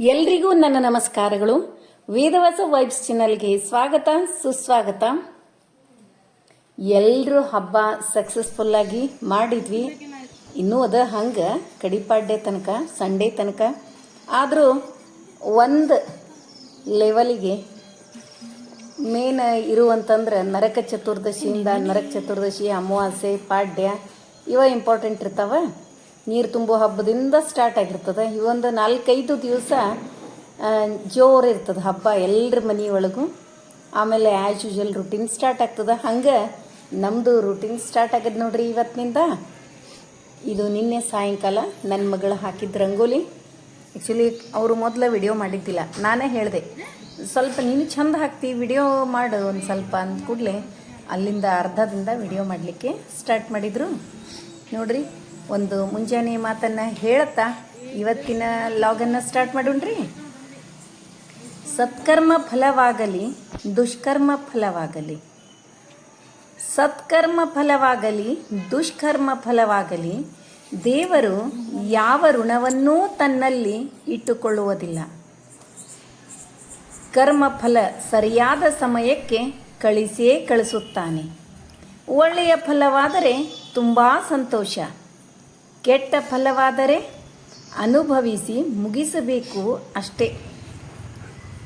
ಎಲ್ರಿಗೂ ನನ್ನ ನಮಸ್ಕಾರಗಳು. ವೇದವಾಸ ವೈಬ್ಸ್ ಚಾನಲ್ಗೆ ಸ್ವಾಗತ, ಸುಸ್ವಾಗತ. ಎಲ್ಲರೂ ಹಬ್ಬ ಸಕ್ಸಸ್ಫುಲ್ ಆಗಿ ಮಾಡಿದ್ವಿ. ಇನ್ನೂ ಅದ ಹಂಗೆ ಕಡಿಪಾಡ್ಯ ತನಕ ಸಂಡೇ ತನಕ. ಆದರೂ ಒಂದು ಲೆವೆಲಿಗೆ ಮೇನ್ ಇರುವಂತಂದ್ರೆ ನರಕ ಚತುರ್ದಶಿಯಿಂದ ನರಕ ಚತುರ್ದಶಿ, ಅಮಾವಾಸ್ಯೆ, ಪಾಡ್ಯ, ಇವ ಇಂಪಾರ್ಟೆಂಟ್ ಇರ್ತಾವ. ನೀರು ತುಂಬೋ ಹಬ್ಬದಿಂದ ಸ್ಟಾರ್ಟ್ ಆಗಿರ್ತದೆ. ಇವೊಂದು ನಾಲ್ಕೈದು ದಿವಸ ಜೋರು ಇರ್ತದೆ ಹಬ್ಬ ಎಲ್ಲರ ಮನೆಯೊಳಗೂ ಆಮೇಲೆ ಆ್ಯಸ್ ಯೂಶಲ್ ರುಟೀನ್ ಸ್ಟಾರ್ಟ್ ಆಗ್ತದೆ. ಹಂಗೆ ನಮ್ಮದು ರುಟೀನ್ ಸ್ಟಾರ್ಟ್ ಆಗ್ಯದ ನೋಡ್ರಿ ಇವತ್ತಿನಿಂದ ಇದು ನಿನ್ನೆ ಸಾಯಂಕಾಲ ನನ್ನ ಮಗಳು ಹಾಕಿದ್ದ ರಂಗೋಲಿ. ಆ್ಯಕ್ಚುಲಿ ಅವರು ಮೊದಲ ವಿಡಿಯೋ ಮಾಡಿದ್ದಿಲ್ಲ. ನಾನೇ ಹೇಳಿದೆ, ಸ್ವಲ್ಪ ನೀನು ಚಂದ ಹಾಕ್ತಿ ವಿಡಿಯೋ ಮಾಡು ಒಂದು ಸ್ವಲ್ಪ ಅಂದ ಕೂಡಲೇ ಅಲ್ಲಿಂದ ಅರ್ಧದಿಂದ ವಿಡಿಯೋ ಮಾಡಲಿಕ್ಕೆ ಸ್ಟಾರ್ಟ್ ಮಾಡಿದರು. ನೋಡ್ರಿ ಒಂದು ಮುಂಜಾನೆ ಮಾತನ್ನು ಹೇಳುತ್ತಾ ಇವತ್ತಿನ ಲಾಗನ್ನು ಸ್ಟಾರ್ಟ್ ಮಾಡೋಣ್ರಿ. ಸತ್ಕರ್ಮ ಫಲವಾಗಲಿ, ದುಷ್ಕರ್ಮ ಫಲವಾಗಲಿ. ಸತ್ಕರ್ಮ ಫಲವಾಗಲಿ, ದುಷ್ಕರ್ಮ ಫಲವಾಗಲಿ, ದೇವರು ಯಾವ ಋಣವನ್ನೂ ತನ್ನಲ್ಲಿ ಇಟ್ಟುಕೊಳ್ಳುವುದಿಲ್ಲ. ಕರ್ಮಫಲ ಸರಿಯಾದ ಸಮಯಕ್ಕೆ ಕಳಿಸಿಯೇ ಕಳಿಸುತ್ತಾನೆ. ಒಳ್ಳೆಯ ಫಲವಾದರೆ ತುಂಬ ಸಂತೋಷ. ಕೆಟ್ಟ ಫಲವಾದರೆ ಅನುಭವಿಸಿ ಮುಗಿಸಬೇಕು ಅಷ್ಟೇ.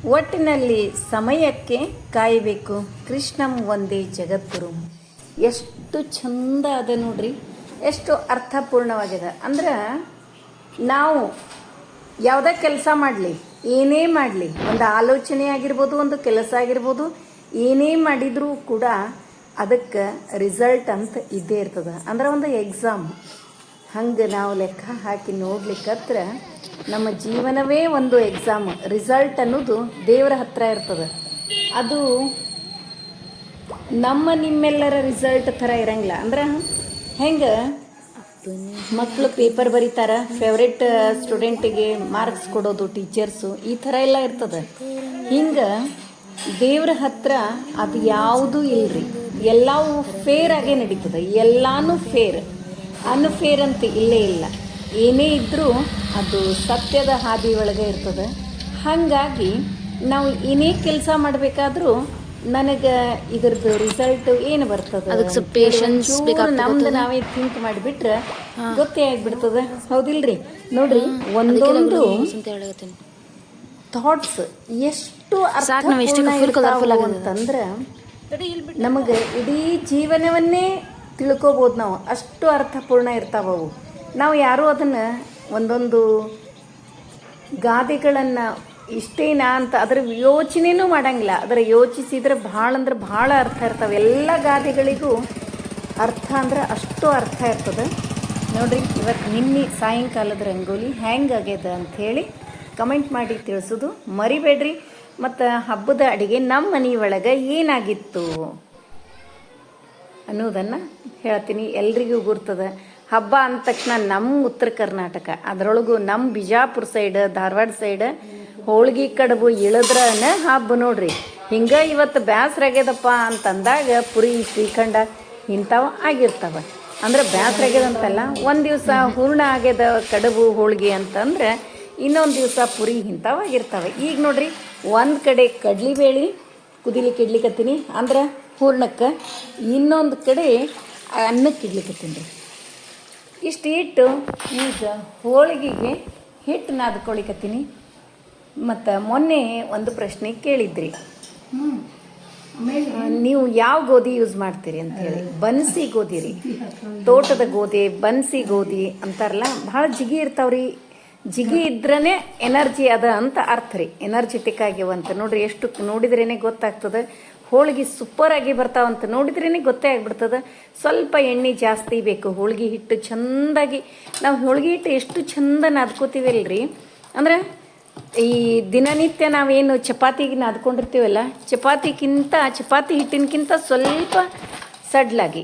ಒಟ್ಟಿನಲ್ಲಿ ಸಮಯಕ್ಕೆ ಕಾಯಬೇಕು. ಕೃಷ್ಣಂ ಒಂದೇ ಜಗದ್ಗುರು. ಎಷ್ಟು ಚಂದ ಅದ ನೋಡ್ರಿ. ಎಷ್ಟು ಅರ್ಥಪೂರ್ಣವಾಗಿದೆ ಅಂದ್ರೆ ನಾವು ಯಾವುದೇ ಕೆಲಸ ಮಾಡಲಿ, ಏನೇ ಮಾಡಲಿ, ಒಂದು ಆಲೋಚನೆ ಆಗಿರ್ಬೋದು, ಒಂದು ಕೆಲಸ ಆಗಿರ್ಬೋದು, ಏನೇ ಮಾಡಿದರೂ ಕೂಡ ಅದಕ್ಕೆ ರಿಸಲ್ಟ್ ಅಂತ ಇದ್ದೇ ಇರ್ತದೆ. ಅಂದ್ರೆ ಒಂದು ಎಕ್ಸಾಮ್ ಹಂಗೆ ನಾವು ಲೆಕ್ಕ ಹಾಕಿ ನೋಡ್ಲಿಕ್ಕತ್ರ ನಮ್ಮ ಜೀವನವೇ ಒಂದು ಎಕ್ಸಾಮ್ ರಿಸಲ್ಟ್ ಅನ್ನೋದು ದೇವರ ಹತ್ರ ಇರ್ತದೆ. ಅದು ನಮ್ಮ ನಿಮ್ಮೆಲ್ಲರ ರಿಸಲ್ಟ್ ಥರ ಇರಂಗಿಲ್ಲ. ಅಂದ್ರೆ ಹೆಂಗೆ? ಮಕ್ಕಳು ಪೇಪರ್ ಬರೀತಾರ ಫೇವ್ರೆಟ್ ಸ್ಟೂಡೆಂಟಿಗೆ ಮಾರ್ಕ್ಸ್ ಕೊಡೋದು ಟೀಚರ್ಸು ಈ ಥರ ಎಲ್ಲ ಇರ್ತದೆ. ಹಿಂಗೆ ದೇವ್ರ ಹತ್ರ ಅದು ಯಾವುದೂ ಇಲ್ರಿ. ಎಲ್ಲವೂ ಫೇರ್ ಆಗೇ ನಡೀತದೆ. ಎಲ್ಲಾನು ಫೇರ್ ಅನ್ಫೇರ್ ಅಂತ ಇಲ್ಲೇ ಇಲ್ಲ. ಏನೇ ಇದ್ದರೂ ಅದು ಸತ್ಯದ ಹಾದಿ ಒಳಗೆ ಇರ್ತದೆ. ಹಾಗಾಗಿ ನಾವು ಏನೇ ಕೆಲಸ ಮಾಡಬೇಕಾದ್ರೂ ನನಗೆ ಇದ್ರದ್ದು ರಿಸಲ್ಟ್ ಏನು ಬರ್ತದೆ? ಅದಕ್ಕೆ ಬೇಕಾಗ್ತದೆ. ನಮ್ದು ನಾವೇ ಥಿಂಕ್ ಮಾಡಿಬಿಟ್ರೆ ಗೊತ್ತೇ ಆಗ್ಬಿಡ್ತದೆ. ಹೌದಿಲ್ರಿ? ನೋಡ್ರಿ ಒಂದೊಂದು ಥಾಟ್ಸ್ ಎಷ್ಟು ಅರ್ಥ. ಅಂತಂದ್ರೆ ನಮಗೆ ಇಡೀ ಜೀವನವನ್ನೇ ತಿಳ್ಕೊಬೋದು ನಾವು. ಅಷ್ಟು ಅರ್ಥಪೂರ್ಣ ಇರ್ತಾವವು ನಾವು ಯಾರೂ ಅದನ್ನು ಒಂದೊಂದು ಗಾದೆಗಳನ್ನು ಇಷ್ಟೇನಾ ಅಂತ ಅದರ ಯೋಚನೆಯೂ ಮಾಡಂಗಿಲ್ಲ. ಅದರ ಯೋಚಿಸಿದ್ರೆ ಭಾಳ ಅಂದ್ರೆ ಭಾಳ ಅರ್ಥ ಇರ್ತಾವೆ. ಎಲ್ಲ ಗಾದೆಗಳಿಗೂ ಅರ್ಥ ಅಂದ್ರೆ ಅಷ್ಟು ಅರ್ಥ ಇರ್ತದೆ. ನೋಡಿರಿ ಇವತ್ತು ನಿನ್ನೆ ಸಾಯಂಕಾಲದ ರಂಗೋಲಿ ಆಗ್ಯದ ಅಂಥೇಳಿ ಕಮೆಂಟ್ ಮಾಡಿ ತಿಳಿಸೋದು ಮರಿಬೇಡ್ರಿ. ಮತ್ತು ಹಬ್ಬದ ಅಡುಗೆ ನಮ್ಮ ಮನೆಯೊಳಗೆ ಏನಾಗಿತ್ತು? ಅನ್ನೋದನ್ನು ಹೇಳ್ತೀನಿ. ಎಲ್ರಿಗೂ ಗುರ್ತದ. ಹಬ್ಬ ಅಂದ ತಕ್ಷಣ ನಮ್ಮ ಉತ್ತರ ಕರ್ನಾಟಕ. ಅದರೊಳಗೂ ನಮ್ಮ ಬಿಜಾಪುರ ಸೈಡ್, ಧಾರವಾಡ ಸೈಡ್, ಹೋಳ್ಗಿ, ಕಡುಬು, ಇಳಿದ್ರನ ಹಬ್ಬ ನೋಡ್ರಿ. ಹಿಂಗೆ ಇವತ್ತು ಬ್ಯಾಸ್ರಾಗ್ಯದಪ್ಪ ಅಂತಂದಾಗ ಪುರಿ, ಶ್ರೀಖಂಡ ಇಂಥವು ಆಗಿರ್ತವೆ. ಅಂದ್ರೆ ಬ್ಯಾಸ್ರ ಆಗ್ಯದಂತಲ್ಲ ಒಂದು ದಿವಸ ಹೂರ್ಣ ಆಗ್ಯದ ಕಡುಬು, ಹೋಳ್ಗೆ ಅಂತಂದ್ರೆ ಇನ್ನೊಂದು ದಿವಸ ಪುರಿ ಇಂಥವು ಆಗಿರ್ತವೆ. ಈಗ ನೋಡ್ರಿ, ಒಂದು ಕಡೆ ಕಡ್ಲಿ ಬೇಳೆ, ಕುದಿಲಿಕ್ಕೆ ಇಡ್ಲಿಕತ್ತೀನಿ. ಅಂದ್ರೆ ಹೂರ್ಣಕ್ಕೆ ಇನ್ನೊಂದು ಕಡೆ ಅನ್ನಕ್ಕೆ ಇಡ್ಲಿಕತ್ತೀನಿ ರೀ ಇಷ್ಟು ಇಟ್ಟು ಈಗ ಹೋಳಿಗೆಗೆ ಹಿಟ್ಟು ನಾದ್ಕೊಳಿಕತ್ತೀನಿ ಮತ್ತು ಮೊನ್ನೆ ಒಂದು ಪ್ರಶ್ನೆ ಕೇಳಿದ್ರಿ. ನೀವು ಯಾವ ಗೋಧಿ ಯೂಸ್ ಮಾಡ್ತೀರಿ ಅಂತ ಹೇಳಿ. ಬನ್ಸಿ ಗೋಧಿ ರೀ. ತೋಟದ ಗೋಧಿ ಬನ್ಸಿ ಗೋಧಿ ಅಂತಾರಲ್ಲ ಭಾಳ ಜಿಗಿ ಇರ್ತಾವ್ರಿ. ಜಿಗಿ ಇದ್ರೇ ಎನರ್ಜಿ ಅದ ಅಂತ ಅರ್ಥ ರೀ. ಎನರ್ಜೆಟಿಕ್ ಆಗ್ಯವಂತ ನೋಡ್ರಿ ಎಷ್ಟು ನೋಡಿದ್ರೇನೆ ಗೊತ್ತಾಗ್ತದೆ. ಹೋಳಿಗೆ ಸೂಪರ್ ಆಗಿ ಬರ್ತಾವಂತ ನೋಡಿದ್ರೇನೆ ಗೊತ್ತೇ ಆಗ್ಬಿಡ್ತದೆ. ಸ್ವಲ್ಪ ಎಣ್ಣೆ ಜಾಸ್ತಿ ಬೇಕು, ಹೋಳಿಗೆ ಹಿಟ್ಟು ಚಂದಾಗಿ. ನಾವು ಹೋಳಿಗೆ ಹಿಟ್ಟು ಎಷ್ಟು ಚಂದ ನಾದ್ಕೋತೀವಲ್ರಿ ಅಂದ್ರೆ ಈ ದಿನನಿತ್ಯ ನಾವೇನು ಚಪಾತಿಗೆ ನಾದ್ಕೊಂಡಿರ್ತೀವಲ್ಲ ಚಪಾತಿಗಿಂತ ಚಪಾತಿ ಹಿಟ್ಟಿನಕ್ಕಿಂತ ಸ್ವಲ್ಪ ಸಡ್ಲಾಗಿ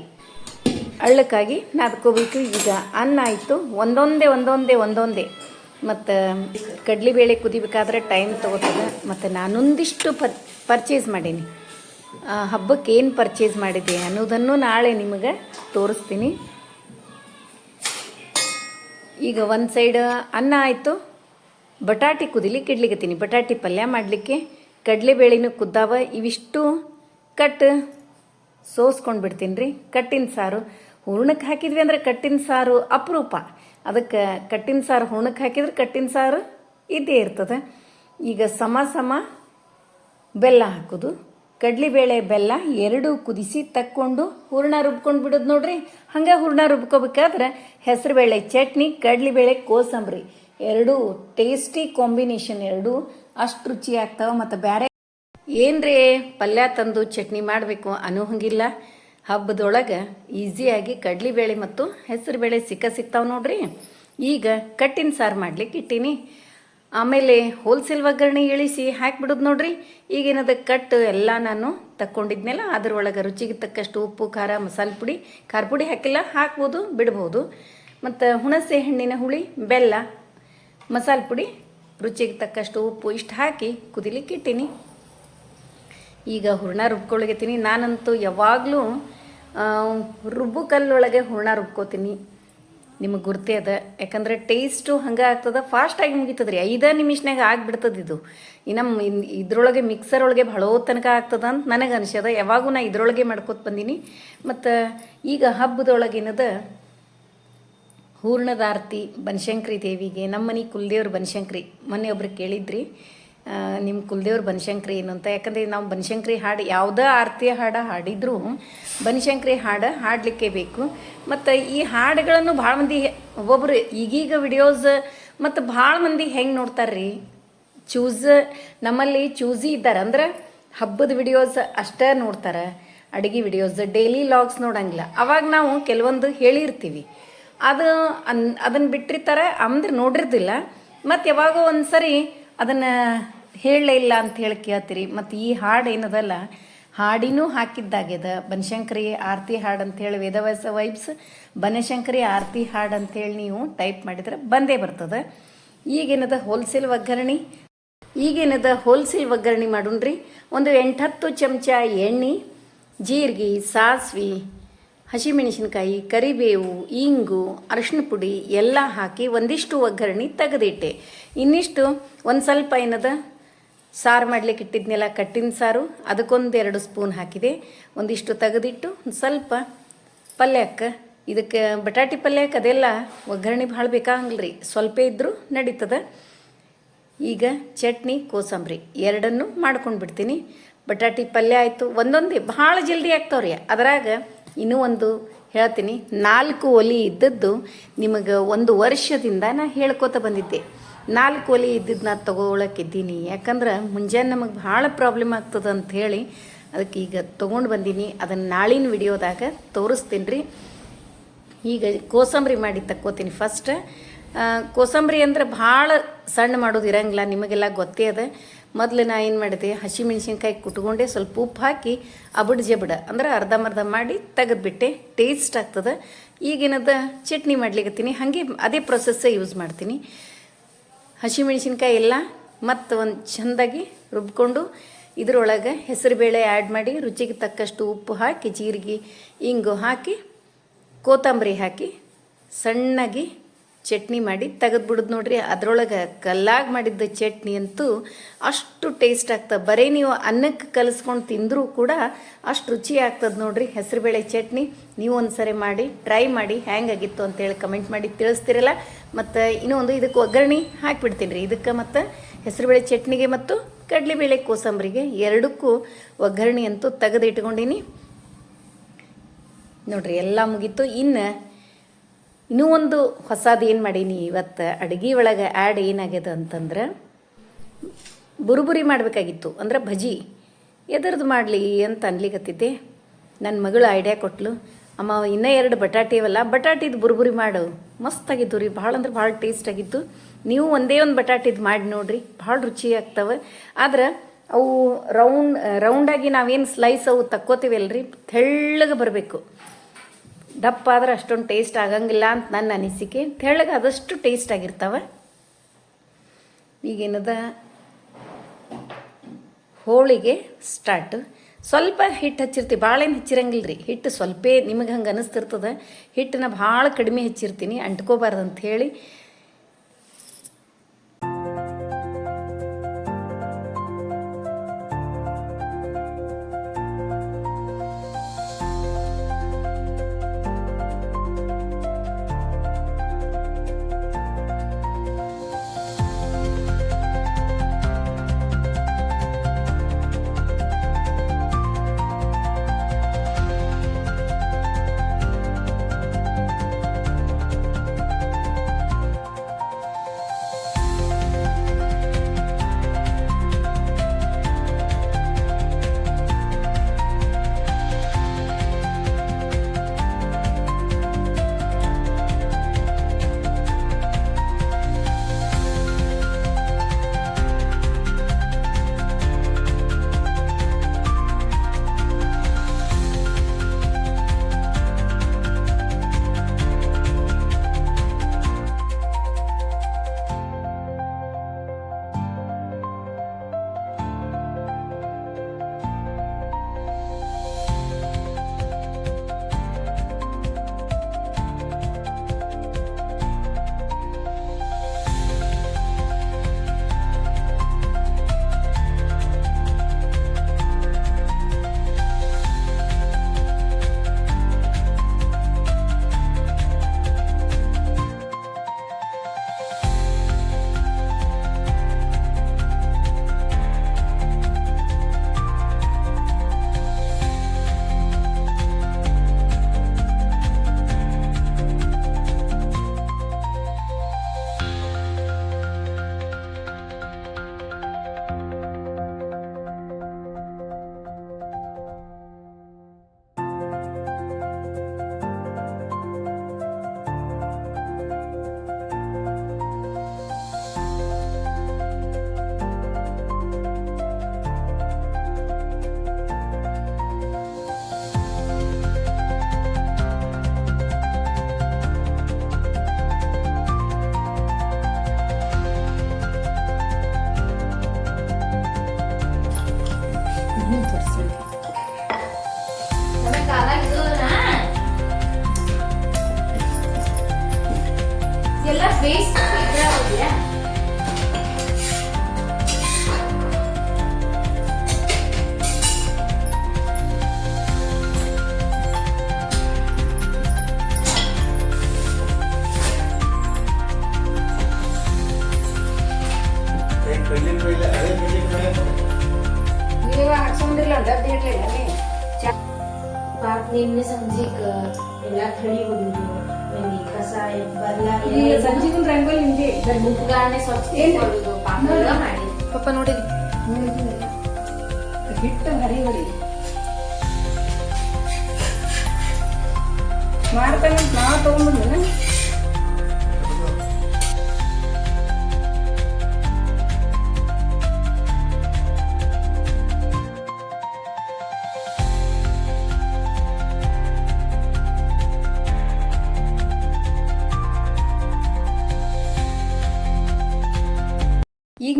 ಅಳ್ಳಕ್ಕಾಗಿ ನಾದ್ಕೋಬೇಕು. ಈಗ ಅನ್ನ ಆಯಿತು, ಒಂದೊಂದೇ ಒಂದೊಂದೇ ಒಂದೊಂದೇ. ಮತ್ತು ಕಡಲೆಬೇಳೆ ಕುದಿಬೇಕಾದ್ರೆ ಟೈಮ್ ತೊಗೋತದೆ. ಮತ್ತು ನಾನೊಂದಿಷ್ಟು ಪರ್ ಪರ್ಚೇಸ್ ಮಾಡೀನಿ. ಹಬ್ಬಕ್ಕೆ ಏನು ಪರ್ಚೇಸ್ ಮಾಡಿದೆ ಅನ್ನೋದನ್ನು ನಾಳೆ ನಿಮಗೆ ತೋರಿಸ್ತೀನಿ. ಈಗ ಒಂದು ಸೈಡ್ ಅನ್ನ ಆಯಿತು. ಬಟಾಟಿ ಕುದಿಲಿಕ್ಕೆ ಕಿಡ್ಲಿಕತ್ತೀನಿ ಬಟಾಟಿ ಪಲ್ಯ ಮಾಡಲಿಕ್ಕೆ ಕಡಲೆಬೇಳೆನೂ ಕುದ್ದಾವ. ಇವಿಷ್ಟು ಕಟ್ ಸೋಸ್ಕೊಂಡು ಬಿಡ್ತೀನಿ ರೀ ಕಟ್ಟಿನ ಸಾರು. ಹೂರ್ಣಕ್ಕೆ ಹಾಕಿದ್ವಿ ಅಂದರೆ ಕಟ್ಟಿನ ಸಾರು ಅಪರೂಪ. ಅದಕ್ಕೆ ಕಟ್ಟಿನ ಸಾರು ಹೂರ್ಣಕ್ಕೆ ಹಾಕಿದ್ರೆ ಕಟ್ಟಿನ ಸಾರು ಇದ್ದೇ ಇರ್ತದೆ. ಈಗ ಸಮ ಸಮ ಬೆಲ್ಲ ಹಾಕೋದು. ಕಡ್ಲಿಬೇಳೆ ಬೆಲ್ಲ ಎರಡೂ ಕುದಿಸಿ ತಕ್ಕೊಂಡು ಹೂರ್ಣ ರುಬ್ಕೊಂಡು ಬಿಡೋದು ನೋಡ್ರಿ. ಹಂಗೆ ಹೂರ್ಣ ರುಬ್ಕೋಬೇಕಾದ್ರೆ ಹೆಸರುಬೇಳೆ ಚಟ್ನಿ ಕಡ್ಲಿಬೇಳೆ ಕೋಸಂಬರಿ ಎರಡೂ ಟೇಸ್ಟಿ ಕಾಂಬಿನೇಷನ್ ಎರಡೂ ಅಷ್ಟು ರುಚಿ ಆಗ್ತಾವೆ ಮತ್ತು ಬೇರೆ ಏನ್ರಿ ಪಲ್ಯ ತಂದು ಚಟ್ನಿ ಮಾಡಬೇಕು ಅನ್ನೋ ಹಂಗಿಲ್ಲ. ಹಬ್ಬದೊಳಗೆ ಈಸಿಯಾಗಿ ಕಡ್ಲಿಬೇಳೆ ಮತ್ತು ಹೆಸರುಬೇಳೆ ಸಿಕ್ಕ ಸಿಗ್ತಾವೆ ನೋಡ್ರಿ. ಈಗ ಕಟ್ಟಿನ ಸಾರು ಮಾಡ್ಲಿಕ್ಕೆ ಇಟ್ಟೀನಿ. ಆಮೇಲೆ ಹೋಲ್ಸೇಲ್ ಒಗ್ಗರಣೆ ಇಳಿಸಿ ಹಾಕಿಬಿಡೋದು ನೋಡ್ರಿ. ಈಗೇನದ ಕಟ್ ಎಲ್ಲ ನಾನು ತಕ್ಕೊಂಡಿದ್ನೆಲ್ಲ, ಅದರೊಳಗೆ ರುಚಿಗೆ ತಕ್ಕಷ್ಟು ಉಪ್ಪು, ಖಾರ, ಮಸಾಲೆ ಪುಡಿ, ಖಾರ ಪುಡಿ ಹಾಕಿಲ್ಲ, ಹಾಕ್ಬೋದು, ಬಿಡ್ಬೋದು. ಮತ್ತು ಹುಣಸೆ ಹಣ್ಣಿನ ಹುಳಿ, ಬೆಲ್ಲ, ಮಸಾಲೆ ಪುಡಿ, ರುಚಿಗೆ ತಕ್ಕಷ್ಟು ಉಪ್ಪು ಇಷ್ಟು ಹಾಕಿ ಕುದಿಲಿಕ್ಕೆ ಇಟ್ಟೀನಿ. ಈಗ ಹೂರ್ಣ ರುಬ್ಕೊಳಗತ್ತೀನಿ ನಾನಂತೂ ಯಾವಾಗಲೂ ರುಬ್ಬು ಕಲ್ಲೊಳಗೆ ಹೂರ್ಣ ರುಬ್ಕೋತೀನಿ. ನಿಮಗೆ ಗುರ್ತೇ ಅದ. ಯಾಕಂದರೆ ಟೇಸ್ಟು ಹಂಗೆ ಆಗ್ತದ ಫಾಸ್ಟಾಗಿ ಮುಗಿತದ್ರಿ. ಐದೇ ನಿಮಿಷನಾಗ ಆಗಿಬಿಡ್ತದ ಇದು. ಇನ್ನು ಇನ್- ಇದ್ರೊಳಗೆ ಮಿಕ್ಸರ್ ಒಳಗೆ ಭಾಳ ತನಕ ಆಗ್ತದ ಅಂತ ನನಗೆ ಅನಿಸ್ಯದ. ಯಾವಾಗೂ ನಾ ಇದ್ರೊಳಗೆ ಮಾಡ್ಕೊತ ಬಂದೀನಿ. ಮತ್ತು ಈಗ ಹಬ್ಬದೊಳಗೇನದ ಹೂರ್ಣದ ಆರತಿ, ಬನಶಂಕರಿ ದೇವಿಗೆ ನಮ್ಮ ಮನೆ ಕುಲದೇವ್ರ ಬನಶಂಕರಿ. ಮೊನ್ನೆ ಒಬ್ರು ಕೇಳಿದ್ರಿ. ನಿಮ್ಮ ಕುಲದೇವ್ರ ಬನಶಂಕರಿ ಏನು ಅಂತ. ಯಾಕಂದರೆ ನಾವು ಬನಶಂಕರಿ ಹಾಡು, ಯಾವುದೇ ಆರತಿ ಹಾಡು ಹಾಡಿದರೂ ಬನಶಂಕರಿ ಹಾಡು ಹಾಡಲಿಕ್ಕೆ ಬೇಕು. ಮತ್ತು ಈ ಹಾಡುಗಳನ್ನು ಭಾಳ ಮಂದಿ ಒಬ್ಬೊಬ್ಬರು ಈಗೀಗ ವಿಡಿಯೋಸ್ ಮತ್ತು ಭಾಳ ಮಂದಿ ಹೆಂಗೆ ನೋಡ್ತಾರೆ ರೀ ಚೂಸ್ ನಮ್ಮಲ್ಲಿ ಚೂಸಿ ಇದ್ದಾರೆ. ಅಂದ್ರೆ ಹಬ್ಬದ ವಿಡಿಯೋಸ್ ಅಷ್ಟೇ ನೋಡ್ತಾರೆ. ಅಡುಗೆ ವಿಡಿಯೋಸ್ ಡೈಲಿ ಲಾಗ್ಸ್ ನೋಡಂಗಿಲ್ಲ. ಅವಾಗ ನಾವು ಕೆಲವೊಂದು ಹೇಳಿರ್ತೀವಿ. ಅದು ಅನ್ ಅದನ್ನು ಬಿಟ್ಟಿರ್ತಾರೆ, ಅಂದ್ರೆ ನೋಡಿರ್ದಿಲ್ಲ. ಮತ್ತು ಯಾವಾಗೋ ಒಂದು ಸರಿ ಅದನ್ನು ಹೇಳಲೇ ಇಲ್ಲ ಅಂತ ಹೇಳಿ ಕೇಳ್ತೀರಿ. ಮತ್ತು ಈ ಹಾಡು ಏನದಲ್ಲ, ಹಾಡಿನೂ ಹಾಕಿದ್ದಾಗ್ಯದ. ಬನಶಂಕರಿ ಆರತಿ ಹಾಡು ಅಂತೇಳಿ ವೇದವ್ಯಾಸ ವೈಬ್ಸ್ ಬನಶಂಕರಿ ಆರತಿ ಹಾಡು ಅಂತೇಳಿ ನೀವು ಟೈಪ್ ಮಾಡಿದ್ರೆ ಬಂದೇ ಬರ್ತದೆ. ಈಗೇನದ ಹೋಲ್ಸೇಲ್ ಒಗ್ಗರಣೆ? ಈಗೇನದ ಹೋಲ್ಸೇಲ್ ಒಗ್ಗರಣೆ ಮಾಡೋಣ್ರಿ? ಒಂದು ಎಂಟತ್ತು ಚಮಚ ಎಣ್ಣೆ, ಜೀರಿಗೆ, ಸಾಸ್ವಿ, ಹಸಿಮೆಣಸಿನಕಾಯಿ, ಕರಿಬೇವು, ಇಂಗು, ಅರಿಶಿನ ಪುಡಿ ಎಲ್ಲ ಹಾಕಿ ಒಂದಿಷ್ಟು ಒಗ್ಗರಣೆ ತೆಗೆದಿಟ್ಟೆ. ಇನ್ನಿಷ್ಟು ಒಂದು ಸ್ವಲ್ಪ ಏನದ? ಸಾರು ಮಾಡ್ಲಿಕ್ಕೆ ಇಟ್ಟಿದ್ನೆಲ್ಲ ಕಟ್ಟಿನ ಸಾರು. ಅದಕ್ಕೊಂದು ಎರಡು ಸ್ಪೂನ್ ಹಾಕಿದೆ. ಒಂದಿಷ್ಟು ತೆಗೆದಿಟ್ಟು ಸ್ವಲ್ಪ ಪಲ್ಯಕ್ಕೆ ಇದಕ್ಕೆ ಬಟಾಟಿ ಪಲ್ಯಕ್ಕೆ ಅದೆಲ್ಲ ಒಗ್ಗರಣೆ ಭಾಳ ಬೇಕಾಗಂಗಿಲ್ಲ ರೀ ಸ್ವಲ್ಪ ಇದ್ದರೂ ನಡೀತದೆ. ಈಗ ಚಟ್ನಿ, ಕೋಸಂಬರಿ ಎರಡನ್ನು ಮಾಡ್ಕೊಂಡು ಬಿಡ್ತೀನಿ. ಬಟಾಟಿ ಪಲ್ಯ ಆಯಿತು. ಒಂದೊಂದೇ ಭಾಳ ಜಲ್ದಿ ಆಗ್ತಾವ್ರಿ. ಅದರಾಗ ಇನ್ನೂ ಒಂದು ಹೇಳ್ತೀನಿ. ನಾಲ್ಕು ಒಲಿ ಇದ್ದದ್ದು ನಿಮಗೆ ಒಂದು ವರ್ಷದಿಂದ ನಾನು ಹೇಳ್ಕೊತ ಬಂದಿದ್ದೆ. ನಾಲ್ಕು ಒಲಿ ಇದ್ದಿದ್ದನ್ನ ತೊಗೊಳಕ್ಕಿದ್ದೀನಿ. ಯಾಕಂದ್ರೆ ಮುಂಜಾನೆ ನಮಗೆ ಭಾಳ ಪ್ರಾಬ್ಲಮ್ ಆಗ್ತದೆ ಅಂತ ಹೇಳಿ ಅದಕ್ಕೆ ಈಗ ತೊಗೊಂಡು ಬಂದೀನಿ. ಅದನ್ನು ನಾಳಿನ ವಿಡಿಯೋದಾಗ ತೋರಿಸ್ತೀನಿ ರೀ ಈಗ ಕೋಸಂಬರಿ ಮಾಡಿ ತಕ್ಕೋತೀನಿ ಫಸ್ಟ್ ಕೋಸಂಬರಿ ಅಂದ್ರೆ ಭಾಳ ಸಣ್ಣ ಮಾಡೋದು ಇರಂಗಿಲ್ಲ, ನಿಮಗೆಲ್ಲ ಗೊತ್ತೇ ಅದ. ಮೊದಲು ನಾ ಏನು ಮಾಡಿದೆ ಹಸಿಮೆಣ್ಸಿನ್ಕಾಯಿ ಕುಟ್ಕೊಂಡೆ ಸ್ವಲ್ಪ ಉಪ್ಪು ಹಾಕಿ ಅಬಡ್ ಜಬಡ ಅಂದ್ರೆ ಅರ್ಧಂಬರ್ಧ ಮಾಡಿ ತೆಗೆದ್ಬಿಟ್ಟೆ ಟೇಸ್ಟ್ ಆಗ್ತದೆ. ಈಗೇನದ, ಚಟ್ನಿ ಮಾಡ್ಲಿಕತ್ತೀನಿ. ಹಾಗೆ ಅದೇ ಪ್ರೊಸೆಸ್ಸೇ ಯೂಸ್ ಮಾಡ್ತೀನಿ. ಹಸಿಮೆಣ್ಸಿನ್ಕಾಯಿ ಎಲ್ಲ ಮತ್ತು ಒಂದು ಚೆಂದಾಗಿ ರುಬ್ಕೊಂಡು ಇದರೊಳಗೆ ಹೆಸರುಬೇಳೆ ಆ್ಯಡ್ ಮಾಡಿ ರುಚಿಗೆ ತಕ್ಕಷ್ಟು ಉಪ್ಪು ಹಾಕಿ, ಜೀರಿಗೆ, ಇಂಗು ಹಾಕಿ, ಕೊತ್ತಂಬರಿ ಹಾಕಿ, ಸಣ್ಣಗೆ ಚಟ್ನಿ ಮಾಡಿ ತೆಗೆದ್ಬಿಡೋದು ನೋಡ್ರಿ. ಅದರೊಳಗೆ ಕಲ್ಲಾಗಿ ಮಾಡಿದ್ದ ಚಟ್ನಿ ಅಂತೂ ಅಷ್ಟು ಟೇಸ್ಟ್ ಆಗ್ತದೆ ಬರೀ ನೀವು ಅನ್ನಕ್ಕೆ ಕಲಿಸ್ಕೊಂಡು ತಿಂದರೂ ಕೂಡ ಅಷ್ಟು ರುಚಿ ಆಗ್ತದೆ ನೋಡ್ರಿ ಹೆಸರುಬೇಳೆ ಚಟ್ನಿ. ನೀವು ಒಂದು ಸರಿ ಮಾಡಿ ಟ್ರೈ ಮಾಡಿ ಹ್ಯಾಂಗಾಗಿತ್ತು ಅಂತೇಳಿ ಕಮೆಂಟ್ ಮಾಡಿ ತಿಳಿಸ್ತಿರಲ್ಲ? ಮತ್ತು ಇನ್ನೊಂದು ಇದಕ್ಕೆ ಒಗ್ಗರಣೆ ಹಾಕಿಬಿಡ್ತೀನಿ ರೀ. ಇದಕ್ಕೆ ಮತ್ತು ಹೆಸರುಬೇಳೆ ಚಟ್ನಿಗೆ ಮತ್ತು ಕಡಲೆಬೇಳೆ ಕೋಸಂಬರಿಗೆ ಎರಡಕ್ಕೂ ಒಗ್ಗರಣೆ ಅಂತೂ ತೆಗೆದು ಇಟ್ಕೊಂಡೀನಿ ನೋಡ್ರಿ, ಎಲ್ಲ ಮುಗೀತು. ಇನ್ನು ಇನ್ನೂ ಒಂದು ಹೊಸದು ಏನು ಮಾಡೀನಿ ಇವತ್ತು? ಅಡುಗೆ ಒಳಗೆ ಆ್ಯಡ್ ಏನಾಗ್ಯದ ಅಂತಂದ್ರೆ ಬುರುಬುರಿ ಮಾಡಬೇಕಾಗಿತ್ತು. ಅಂದ್ರೆ ಭಜಿ. ಎದರದು ಮಾಡಲಿ ಅಂತ ಅನ್ಲಿಕತ್ತಿದ್ದೆ. ನನ್ನ ಮಗಳು ಐಡಿಯಾ ಕೊಟ್ಲು. ಅಮ್ಮ ಇನ್ನೂ ಎರಡು ಬಟಾಟಿ ಇವಲ್ಲ. ಬಟಾಟಿದು ಬುರುಬುರಿ ಮಾಡು. ಮಸ್ತಾಗಿತ್ತು ರೀ. ಭಾಳ ಅಂದ್ರೆ ಭಾಳ ಟೇಸ್ಟ್ ಆಗಿತ್ತು ನೀವು ಒಂದೇ ಒಂದು ಬಟಾಟಿದು ಮಾಡಿ ನೋಡ್ರಿ. ಭಾಳ ರುಚಿ ಆಗ್ತವೆ. ಆದ್ರೆ ಅವು ರೌಂಡ್ ರೌಂಡಾಗಿ ನಾವೇನು ಸ್ಲೈಸ್ ಅವು ತಕ್ಕೋತೀವಲ್ರಿ? ತೆಳ್ಳಗೆ ಬರಬೇಕು. ದಪ್ಪ ಆದ್ರೆ ಅಷ್ಟೊಂದು ಟೇಸ್ಟ್ ಆಗಂಗಿಲ್ಲ ಅಂತ ನನ್ನ ಅನಿಸಿಕೆ. ತೆಳ್ಳಗೆ ಆದಷ್ಟು ಟೇಸ್ಟ್ ಆಗಿರ್ತಾವೆ. ಈಗೇನದ? ಹೋಳಿಗೆ ಸ್ಟಾರ್ಟ್ ಸ್ವಲ್ಪ ಹಿಟ್ಟು ಹಚ್ಚಿರ್ತೀವಿ ಭಾಳ ಏನು ಹಚ್ಚಿರಂಗಿಲ್ಲ ರೀ ಹಿಟ್ಟು ಸ್ವಲ್ಪೇ ನಿಮಗೆ ಹಂಗೆ ಅನಿಸ್ತಿರ್ತದೆ. ಹಿಟ್ಟನ್ನ ಭಾಳ ಕಡಿಮೆ ಹೆಚ್ಚಿರ್ತೀನಿ. ಅಂಟ್ಕೋಬಾರ್ದು ಅಂತ ನಿನ್ನೆ ಸಂಜೆಗ್ ಎಲ್ಲ ಹೊಡಿದು ಮನಿ ಕಸ ಈಗ ಸಂಜೆಗಿನ ರಂಗೋಲಿ ಹಿಂದೆ ಮುಗ್ಗಾಣೆ ಸ್ವಚ್ಛ ಏನ್? ಮಾಡೋದು ಎಲ್ಲ ಮಾಡಿ. ಪಪ್ಪ ನೋಡಿದ್ವಿ ಹಿಟ್ಟು ಹರಿ ಹೊಡಿ ಮಾಡ್ತಾನಂತ ನಾ ತಗೊಂಡ್ಬಂದಿನ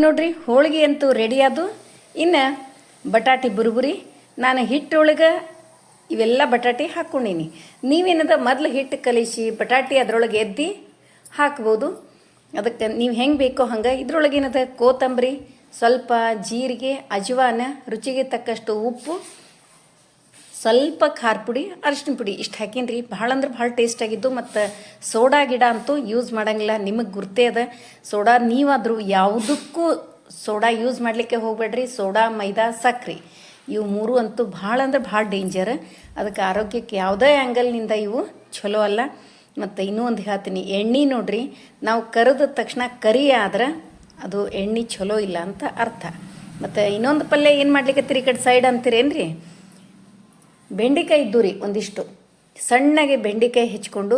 ನೋಡ್ರಿ, ಹೋಳಿಗೆ ಅಂತೂ ರೆಡಿ ಅದು. ಇನ್ನು ಬಟಾಟಿ ಬುರುಬುರಿ, ನಾನು ಹಿಟ್ಟೊಳಗೆ ಇವೆಲ್ಲ ಬಟಾಟಿ ಹಾಕ್ಕೊಂಡೀನಿ ನೀವೇನದ ಮೊದಲು ಹಿಟ್ಟು ಕಲಿಸಿ ಬಟಾಟಿ ಅದರೊಳಗೆ ಎದ್ದು ಹಾಕ್ಬೋದು. ಅದಕ್ಕೆ ನೀವು ಹೆಂಗೆ ಬೇಕೋ ಹಂಗೆ. ಇದ್ರೊಳಗೇನದ ಕೋತಂಬರಿ, ಸ್ವಲ್ಪ ಜೀರಿಗೆ, ಅಜವಾನ, ರುಚಿಗೆ ತಕ್ಕಷ್ಟು ಉಪ್ಪು ಸ್ವಲ್ಪ ಖಾರ ಪುಡಿ ಅರಿಶಿನ ಪುಡಿ ಇಷ್ಟು ಹಾಕೀನಿ ರೀ ಭಾಳ ಅಂದ್ರೆ ಭಾಳ ಟೇಸ್ಟ್ ಆಗಿದ್ದು ಮತ್ತು ಸೋಡಾ ಗಿಡ ಅಂತೂ ಯೂಸ್ ಮಾಡಂಗಿಲ್ಲ, ನಿಮಗೆ ಗುರ್ತೇ ಅದ. ಸೋಡಾ ನೀವಾದರೂ ಯಾವುದಕ್ಕೂ ಸೋಡಾ ಯೂಸ್ ಮಾಡಲಿಕ್ಕೆ ಹೋಗಬೇಡ್ರಿ. ಸೋಡಾ, ಮೈದಾ, ಸಕ್ರೆ ಇವು ಮೂರು ಅಂತೂ ಭಾಳ ಅಂದ್ರೆ ಭಾಳ ಡೇಂಜರ್ ಅದಕ್ಕೆ ಆರೋಗ್ಯಕ್ಕೆ ಯಾವುದೇ ಆ್ಯಂಗಲ್ನಿಂದ ಇವು ಚಲೋ ಅಲ್ಲ. ಮತ್ತು ಇನ್ನೂ ಒಂದು ಹೇಳ್ತೀನಿ, ಎಣ್ಣೆ ನೋಡ್ರಿ, ನಾವು ಕರೆದ ತಕ್ಷಣ ಕರಿ ಆದ್ರೆ ಅದು ಎಣ್ಣೆ ಚಲೋ ಇಲ್ಲ ಅಂತ ಅರ್ಥ. ಮತ್ತು ಇನ್ನೊಂದು ಪಲ್ಯ ಏನು ಮಾಡ್ಲಿಕ್ಕೆ ಈ ಕಡೆ ಸೈಡ್ ಅಂತೀರೇನ್ರಿ? ಬೆಂಡೆಕಾಯಿ ಇದ್ದು ರೀ ಒಂದಿಷ್ಟು. ಸಣ್ಣಗೆ ಬೆಂಡೆಕಾಯಿ ಹೆಚ್ಕೊಂಡು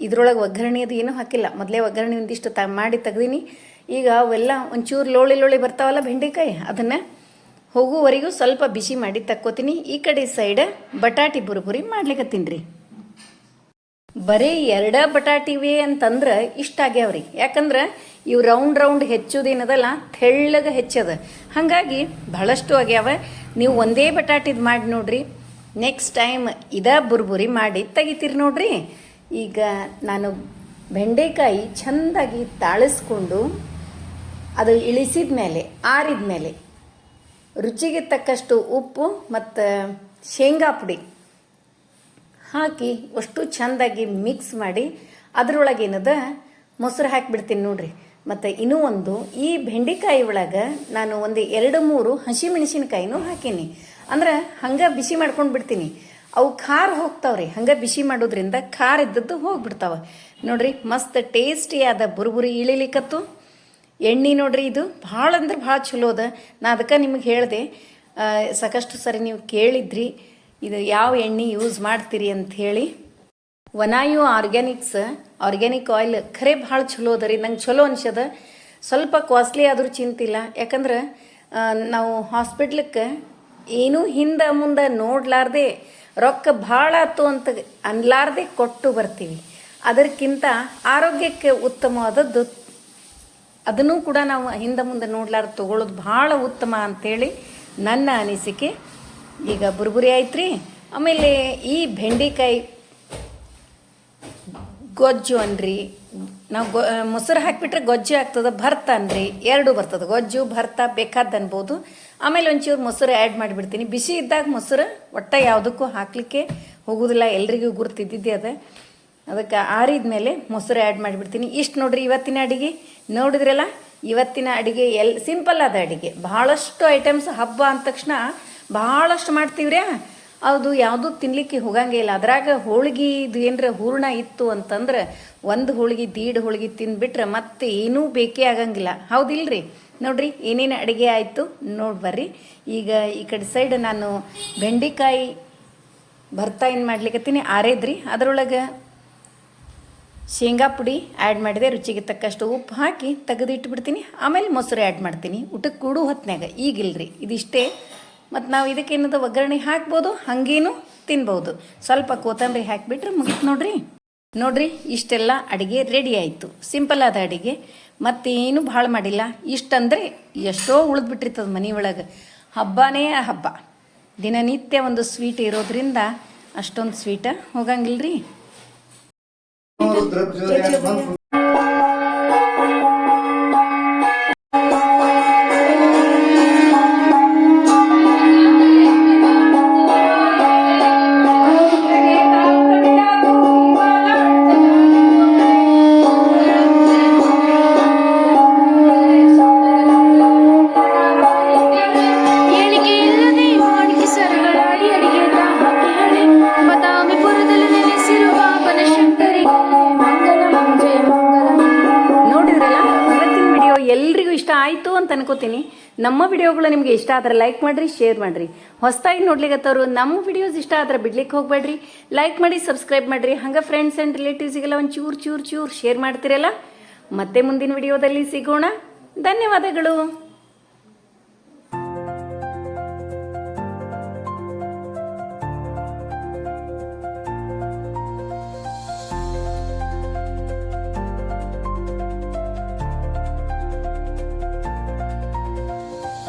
ಇದ್ರೊಳಗೆ ಒಗ್ಗರಣೆ ಅದು ಏನೂ ಹಾಕಿಲ್ಲ. ಮೊದಲೇ ಒಗ್ಗರಣೆ ಒಂದಿಷ್ಟು ತ, ಮಾಡಿ ತೆಗ್ದೀನಿ. ಈಗ ಅವೆಲ್ಲ ಒಂಚೂರು ಲೋಳಿ ಲೋಳಿ ಬರ್ತಾವಲ್ಲ ಬೆಂಡೆಕಾಯಿ, ಅದನ್ನು ಹೋಗುವವರೆಗೂ ಸ್ವಲ್ಪ ಬಿಸಿ ಮಾಡಿ ತಕ್ಕೋತೀನಿ. ಈ ಕಡೆ ಸೈಡ್ ಬಟಾಟಿ ಬುರುಬುರಿ ಮಾಡ್ಲಿಕ್ಕತ್ತೀನಿ ರೀ. ಬರೀ ಎರಡ ಬಟಾಟಿವೆ ಅಂತಂದ್ರೆ ಇಷ್ಟ ಆಗ್ಯಾವ್ರಿ. ಯಾಕಂದ್ರೆ ಇವು ರೌಂಡ್ ರೌಂಡ್ ಹೆಚ್ಚೋದೇನದಲ್ಲ, ತೆಳ್ಳಗೆ ಹೆಚ್ಚದ. ಹಾಗಾಗಿ ಬಹಳಷ್ಟು ಆಗ್ಯಾವ. ನೀವು ಒಂದೇ ಬಟಾಟಿದ್ ಮಾಡಿ ನೋಡ್ರಿ. ನೆಕ್ಸ್ಟ್ ಟೈಮ್ ಇದ ಬುರ್ಬುರಿ ಮಾಡಿ ತೆಗಿತೀರಿ ನೋಡ್ರಿ. ಈಗ ನಾನು ಬೆಂಡೆಕಾಯಿ ಚಂದಾಗಿ ತಾಳಿಸ್ಕೊಂಡು ಅದು ಇಳಿಸಿದ ಮೇಲೆ, ಆರಿದ ಮೇಲೆ ರುಚಿಗೆ ತಕ್ಕಷ್ಟು ಉಪ್ಪು ಮತ್ತು ಶೇಂಗಾ ಪುಡಿ ಹಾಕಿ ಅಷ್ಟು ಚಂದಾಗಿ ಮಿಕ್ಸ್ ಮಾಡಿ ಅದರೊಳಗೇನದ ಮೊಸರು ಹಾಕಿಬಿಡ್ತೀನಿ ನೋಡ್ರಿ. ಮತ್ತು ಇನ್ನೂ ಒಂದು ಈ ಬೆಂಡೆಕಾಯಿ ಒಳಗೆ ನಾನು ಒಂದು ಎರಡು ಮೂರು ಹಸಿಮೆಣಸಿನ್ಕಾಯಿನೂ ಹಾಕೀನಿ. ಅಂದ್ರೆ ಹಂಗೆ ಬಿಸಿ ಮಾಡ್ಕೊಂಡು ಬಿಡ್ತೀನಿ. ಅವು ಖಾರ ಹೋಗ್ತಾವ್ರಿ. ಹಂಗೆ ಬಿಸಿ ಮಾಡೋದ್ರಿಂದ ಖಾರ ಇದ್ದದ್ದು ಹೋಗ್ಬಿಡ್ತಾವ. ನೋಡ್ರಿ, ಮಸ್ತ್ ಟೇಸ್ಟಿಯಾದ ಬುರುಬುರಿ ಇಳಿಲಿಕ್ಕತ್ತು ಎಣ್ಣೆ ನೋಡ್ರಿ, ಇದು ಭಾಳ ಅಂದ್ರೆ ಭಾಳ ಚಲೋ ಅದ. ನಾ ಅದಕ್ಕೆ ನಿಮಗೆ ಹೇಳಿದೆ. ಸಾಕಷ್ಟು ಸರಿ ನೀವು ಕೇಳಿದ್ರಿ. ಇದು ಯಾವ ಎಣ್ಣೆ ಯೂಸ್ ಮಾಡ್ತೀರಿ ಅಂತ ಹೇಳಿ. ವನಾಯು ಆರ್ಗ್ಯಾನಿಕ್ಸ್ ಆರ್ಗ್ಯಾನಿಕ್ ಆಯಿಲ್ ಖರೆ ಭಾಳ ಚಲೋ ಅದ ನಂಗೆ ಚಲೋ ಅನ್ಸದ ಸ್ವಲ್ಪ ಕಾಸ್ಟ್ಲಿ ಆದರೂ ಚಿಂತಿಲ್ಲ. ಯಾಕಂದ್ರೆ ನಾವು ಹಾಸ್ಪಿಟ್ಲಕ್ಕೆ ಏನೂ ಹಿಂದೆ ಮುಂದೆ ನೋಡ್ಲಾರ್ದೆ ರೊಕ್ಕ ಭಾಳ ಆತು ಅಂತ ಅನ್ಲಾರ್ದೆ ಕೊಟ್ಟು ಬರ್ತೀವಿ. ಅದಕ್ಕಿಂತ ಆರೋಗ್ಯಕ್ಕೆ ಉತ್ತಮವಾದದ್ದು ಅದನ್ನು ಕೂಡ ನಾವು ಹಿಂದೆ ಮುಂದೆ ನೋಡ್ಲಾರ್ದು ತಗೊಳ್ಳೋದು ಭಾಳ ಉತ್ತಮ ಅಂತೇಳಿ ನನ್ನ ಅನಿಸಿಕೆ. ಈಗ ಬುರ್ಬುರಿ ಆಯ್ತ್ರಿ. ಆಮೇಲೆ ಈ ಬೆಂಡೆಕಾಯಿ ಗೊಜ್ಜು ಅನ್ರಿ. ನಾವು ಗೊ ಮೊಸರು ಹಾಕಿಬಿಟ್ರೆ ಗೊಜ್ಜು ಆಗ್ತದೆ, ಭರ್ತ ಅನ್ರಿ. ಎರಡು ಬರ್ತದೆ, ಗೊಜ್ಜು, ಭರ್ತ ಬೇಕಾದ್ದು ಅನ್ಬೋದು. ಆಮೇಲೆ ಒಂಚೂರು ಮೊಸರು ಆ್ಯಡ್ ಮಾಡಿಬಿಡ್ತೀನಿ. ಬಿಸಿ ಇದ್ದಾಗ ಮೊಸರು ಒಟ್ಟ ಯಾವುದಕ್ಕೂ ಹಾಕಲಿಕ್ಕೆ ಹೋಗೋದಿಲ್ಲ. ಎಲ್ರಿಗೂ ಗುರುತಿದ್ದಿದ್ದೆ ಅದ. ಅದಕ್ಕೆ ಆರಿದ ಮೇಲೆ ಮೊಸರು ಆ್ಯಡ್ ಮಾಡಿಬಿಡ್ತೀನಿ. ಇಷ್ಟು ನೋಡ್ರಿ ಇವತ್ತಿನ ಅಡಿಗೆ. ನೋಡಿದ್ರಲ್ಲ ಇವತ್ತಿನ ಅಡಿಗೆ ಎಲ್ ಸಿಂಪಲ್ ಆದ ಅಡಿಗೆ. ಭಾಳಷ್ಟು ಐಟಮ್ಸ್ ಹಬ್ಬ ಅಂದ ತಕ್ಷಣ ಭಾಳಷ್ಟು ಮಾಡ್ತೀವ್ರಿ ಅದು ಯಾವುದೂ ತಿನ್ಲಿಕ್ಕೆ ಹೋಗಂಗಿಲ್ಲ ಅದ್ರಾಗ ಹೋಳಿಗೆ ಇದು ಏನರ ಹೂರ್ಣ ಇತ್ತು ಅಂತಂದ್ರೆ ಒಂದು ಹೋಳಿಗೆ, ದೀಡ್ ಹೋಳಿಗೆ ತಿಂದ್ಬಿಟ್ರೆ ಮತ್ತೆ ಏನೂ ಬೇಕೇ ಆಗಂಗಿಲ್ಲ. ಹೌದಿಲ್ರಿ? ನೋಡ್ರಿ, ಏನೇನು ಅಡುಗೆ ಆಯಿತು ನೋಡಿ ಬರ್ರಿ. ಈಗ ಈ ಕಡೆ ಸೈಡ್ ನಾನು ಬೆಂಡೆಕಾಯಿ ಭರ್ತಾ ಏನು ಮಾಡ್ಲಿಕ್ಕತ್ತೀನಿ ಆರೇದ್ರಿ. ಅದರೊಳಗೆ ಶೇಂಗಾ ಪುಡಿ ಆ್ಯಡ್ ಮಾಡಿದೆ. ರುಚಿಗೆ ತಕ್ಕಷ್ಟು ಉಪ್ಪು ಹಾಕಿ ತೆಗೆದಿಟ್ಬಿಡ್ತೀನಿ. ಆಮೇಲೆ ಮೊಸರು ಆ್ಯಡ್ ಮಾಡ್ತೀನಿ. ಊಟಕ್ಕೆ ಕೂಡು ಹೊತ್ತಿನಾಗ ಈಗಿಲ್ರಿ. ಇದಿಷ್ಟೇ. ಮತ್ತು ನಾವು ಇದಕ್ಕೇನದು ಒಗ್ಗರಣೆ ಹಾಕ್ಬೋದು, ಹಂಗೇನು ತಿನ್ಬೋದು. ಸ್ವಲ್ಪ ಕೊತ್ತಂಬರಿ ಹಾಕಿಬಿಟ್ರೆ ಮುಗಿತು ನೋಡ್ರಿ. ನೋಡ್ರಿ, ಇಷ್ಟೆಲ್ಲ ಅಡುಗೆ ರೆಡಿ ಆಯಿತು. ಸಿಂಪಲ್ ಆದ ಅಡುಗೆ. ಮತ್ತೇನು ಭಾಳ ಮಾಡಿಲ್ಲ. ಇಷ್ಟಂದರೆ ಎಷ್ಟೋ ಉಳಿದ್ಬಿಟ್ಟಿರ್ತದೆ ಒಳಗೆ. ಹಬ್ಬನೇ ಹಬ್ಬ. ದಿನನಿತ್ಯ ಒಂದು ಸ್ವೀಟ್ ಇರೋದ್ರಿಂದ ಅಷ್ಟೊಂದು ಸ್ವೀಟ ಹೋಗಂಗಿಲ್ರಿ ಅನ್ಕೋತೀನಿ. ನಮ್ಮ ವಿಡಿಯೋಗಳು ನಿಮಗೆ ಇಷ್ಟ ಆದ್ರೆ ಲೈಕ್ ಮಾಡ್ರಿ ಶೇರ್ ಮಾಡ್ರಿ. ಹೊಸದಾಗಿ ನೋಡ್ಲಿಕ್ಕತ್ತವ್ರು ನಮ್ಮ ವಿಡಿಯೋಸ್ ಇಷ್ಟ ಆದ್ರೆ ಬಿಡ್ಲಿಕ್ಕೆ ಹೋಗ್ಬೇಡ್ರಿ. ಲೈಕ್ ಮಾಡಿ ಸಬ್ಸ್ಕ್ರೈಬ್ ಮಾಡ್ರಿ. ಹಂಗೆ ಫ್ರೆಂಡ್ಸ್ ಆ್ಯಂಡ್ ರಿಲೇಟಿವ್ಸಿಗೆಲ್ಲ ಒಂದು ಚೂರು ಚೂರು, ಚೂರ್ ಶೇರ್ ಮಾಡ್ತಿರಲ್ಲ? ಮತ್ತೆ ಮುಂದಿನ ವಿಡಿಯೋದಲ್ಲಿ ಸಿಗೋಣ. ಧನ್ಯವಾದಗಳು.